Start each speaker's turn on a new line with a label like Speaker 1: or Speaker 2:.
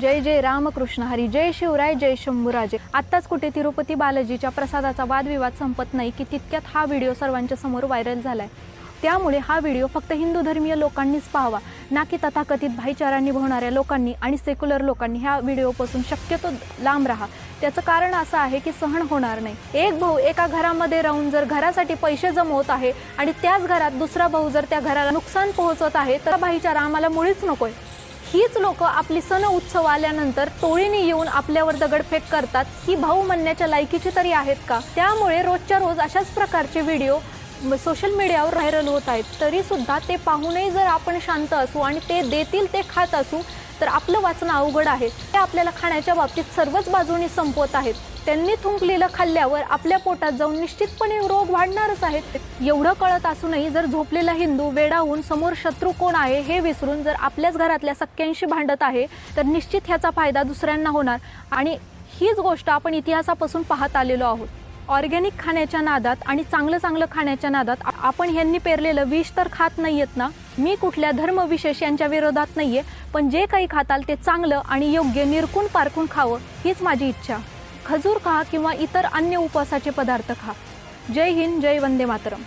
Speaker 1: जय जय रामकृष्ण हरी जय शिवराय जय शंभूराजे. आत्ताच कुठे तिरुपती बालाजीच्या प्रसादाचा वादविवाद संपत नाही की तितक्यात हा व्हिडिओ सर्वांच्या समोर व्हायरल झालाय. त्यामुळे हा व्हिडिओ फक्त हिंदू धर्मीय लोकांनीच पाहावा ना की तथाकथित भाईचारा निभवणाऱ्या लोकांनी आणि सेक्युलर लोकांनी ह्या व्हिडिओपासून शक्यतो लांब राहा. त्याचं कारण असं आहे की सहन होणार नाही. एक भाऊ एका घरामध्ये राहून जर घरासाठी पैसे जमवत आहे आणि त्याच घरात दुसरा भाऊ जर त्या घराला नुकसान पोहोचवत आहे तर भाईचारा आम्हाला मुळीच नकोय. हीच लोक आपली सण उत्सव आल्यानंतर टोळीने येऊन आपल्यावर दगडफेक करतात. ही भाऊ म्हणण्याच्या लायकीची तरी आहेत का? त्यामुळे रोजच्या रोज अशाच प्रकारचे व्हिडिओ सोशल मीडियावर व्हायरल होत आहेत. तरीसुद्धा ते पाहूनही जर आपण शांत असू आणि ते देतील ते खात असू तर आपलं वाचणं अवघड आहे. ते आपल्याला खाण्याच्या बाबतीत सर्वच बाजूनी संपवत आहेत. त्यांनी थुंकलेलं खाल्ल्यावर आपल्या पोटात जाऊन निश्चितपणे रोग वाढणारच आहेत. एवढं कळत असूनही जर झोपलेला हिंदू वेडाहून समोर शत्रू कोण आहे हे विसरून जर आपल्याच घरातल्या सख्यांशी भांडत आहे तर निश्चित ह्याचा फायदा दुसऱ्यांना होणार. आणि हीच गोष्ट आपण इतिहासापासून पाहत आलेलो आहोत. ऑर्गॅनिक खाण्याच्या नादात आणि चांगलं चांगलं खाण्याच्या नादात आपण ह्यांनी पेरलेलं विष तर खात नाहीयेत ना? मी कुठल्या धर्मविशेष यांच्या विरोधात नाहीये पण जे काही खाताल ते चांगलं आणि योग्य निरकून पारखून खावं हीच माझी इच्छा. खजूर खा किंवा इतर अन्य उपवासाचे पदार्थ खा. जय हिंद जय वंदे मातरम.